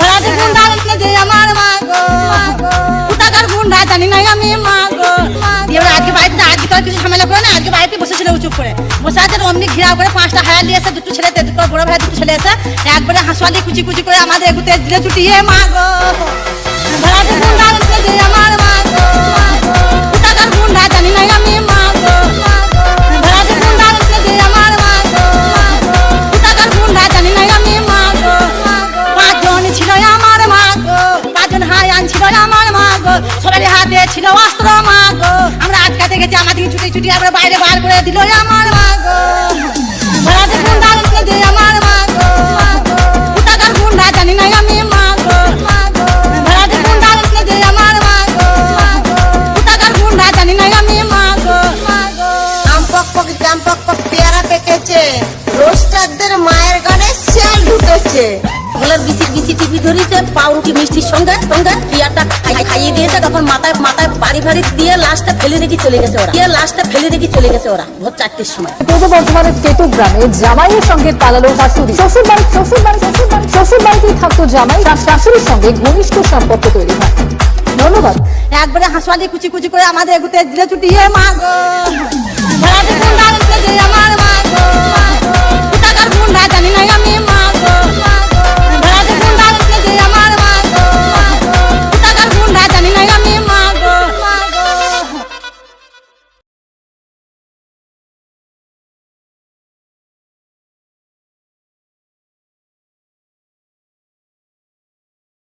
ভাড়াতে গুন্ডা যে আমার মা গো। কোথাকার গুন্ডা জানি না আমি মা গো। এবার আজকে বাড়িতে, আজকে তো কিছু ঝামেলা করে না, আজকে বাড়িতে বসেছিল চুপ করে। বসে আছে অমনি ঘিরাও করে, পাঁচটা হায়া নিয়ে এসে, দুটো ছেলে, দুটো বড় ভাই, দুটো ছেলে এসে একবারে হাঁসুয়ালি কুচি কুচি করে আমাদের এগুতে দিলে চুটিয়ে মা গো। গো হাতে ছিল অস্ত্র মা গো আমরা আটকাতে গেছি আমাদেরকে ছুটি ছুটি আমরা বাইরে বার করে দিল আমার মা গো আমার মা গো কোথাকার গুন্ডা জানি না আমি মা গো আমার মা গো কোথাকার গুন্ডা জানি না গো আম পক পক, জাম পক পক, পেয়ারা পেকেছে। রোস্টারদের মায়ের গানে শিয়াল ঢুকেছে। ওগুলোর বিসি বিসি টিভি ধরেছে পাউরুটি মিষ্টির সঙ্গে সঙ্গে খাই- খাইয়ে দিয়েছে তখন মাথায় মাথায় বাড়ি বাড়ি দিয়ে লাশটা ফেলে রেখে চলে গেছে ওরা। দিয়ে লাশটা ফেলে রেখে চলে গেছে ওরা ভোর চারটের সময়। পূর্ব বর্ধমানের তেতু গ্রামে জামাইয়ের সঙ্গে পালালো শাশুড়ি। শ্বশুর বাড়ি শ্বশুর বাড়ি শ্বশুর বাড়ি শ্বশুর বাড়িতেই থাকতো জামাই তার শাশুড়ির সঙ্গে ঘনিষ্ঠ সম্পর্ক তৈরি হয়। ধন্যবাদ। একবারে হাঁসুয়ালি কুচি কুচি করে আমাদের এগুতে দিলে চুটিয়ে মা গো।